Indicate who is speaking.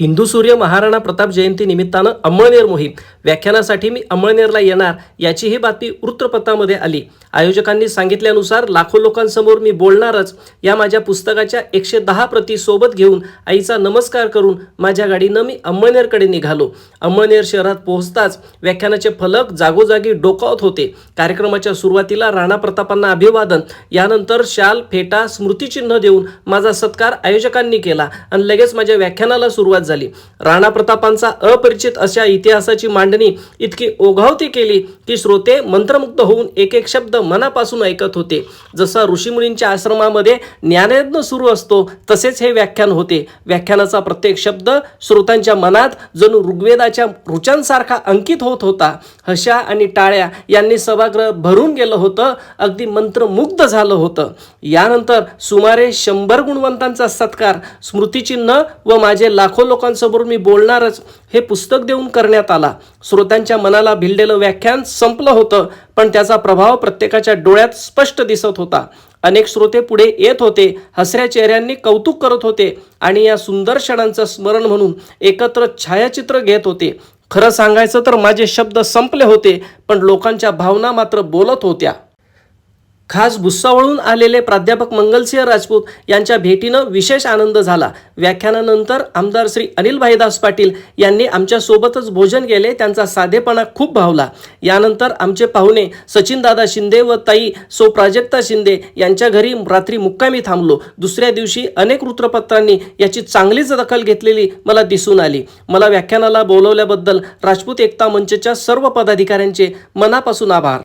Speaker 1: हिंदू सूर्य महाराणा प्रताप जयंती निमित्तानं अंमळनेर मोहीम. व्याख्यानासाठी मी अंमळनेरला येणार याची ही बातमी वृत्तपत्रामध्ये आली. आयोजकांनी सांगितल्यानुसार लाखो लोकांसमोर मी बोलणारच. या माझ्या पुस्तकाच्या एकशे दहा प्रती सोबत घेऊन आईचा नमस्कार करून माझ्या गाडीनं मी अंमळनेरकडे निघालो. अंमळनेर शहरात पोहोचताच व्याख्यानाचे फलक जागोजागी डोकावत होते. कार्यक्रमाच्या सुरुवातीला राणा प्रतापांना अभिवादन यानंतर शाल फेटा स्मृतिचिन्ह देऊन माझा सत्कार आयोजकांनी केला आणि लगेच माझ्या व्याख्यानाला सुरुवात झाली. राणा प्रतापांचा अपरिचित अशा इतिहासाची मांडणी इतकी ओघावती केली की श्रोते मंत्रमुग्ध होऊन एक एक शब्द मनापासून ऐकत होते. जसा ऋषीमुनींच्या आश्रमामध्ये ज्ञानयज्ञ सुरू असतो तसेच हे व्याख्यान होते. व्याख्यानाचा प्रत्येक शब्द श्रोतांच्या मनात जणू ऋग्वेदाच्या रुचांसारखा अंकित होत होता. हशा आणि टाळ्या यांनी सभागृह भरून गेलं होतं अगदी मंत्रमुग्ध झालं होतं. यानंतर सुमारे शंभर गुणवंतांचा सत्कार स्मृतिचिन्ह व माझे लाखो लोकांसमोर मी बोलणारच हे पुस्तक देऊन करण्यात आला. श्रोत्यांच्या मनाला भिडलेलं व्याख्यान संपलं होतं पण त्याचा प्रभाव प्रत्येकाच्या डोळ्यात स्पष्ट दिसत होता. अनेक श्रोते पुढे येत होते हसऱ्या चेहऱ्यांनी कौतुक करत होते आणि या सुंदर क्षणांचं स्मरण म्हणून एकत्र छायाचित्र घेत होते. खरं सांगायचं तर माझे शब्द संपले होते पण लोकांच्या भावना मात्र बोलत होत्या. खास भुस्सावळून आलेले प्राध्यापक मंगलसिंह राजपूत यांच्या भेटीनं विशेष आनंद झाला. व्याख्यानानंतर आमदार श्री अनिल भाईदास पाटील यांनी आमच्यासोबतच भोजन केले त्यांचा साधेपणा खूप भावला. यानंतर आमचे पाहुणे सचिनदादा शिंदे व ताई सो प्राजक्ता शिंदे यांच्या घरी रात्री मुक्कामी थांबलो. दुसऱ्या दिवशी अनेक वृत्तपत्रांनी याची चांगलीच दखल घेतलेली मला दिसून आली. मला व्याख्यानाला बोलवल्याबद्दल राजपूत एकता मंचच्या सर्व पदाधिकाऱ्यांचे मनापासून आभार.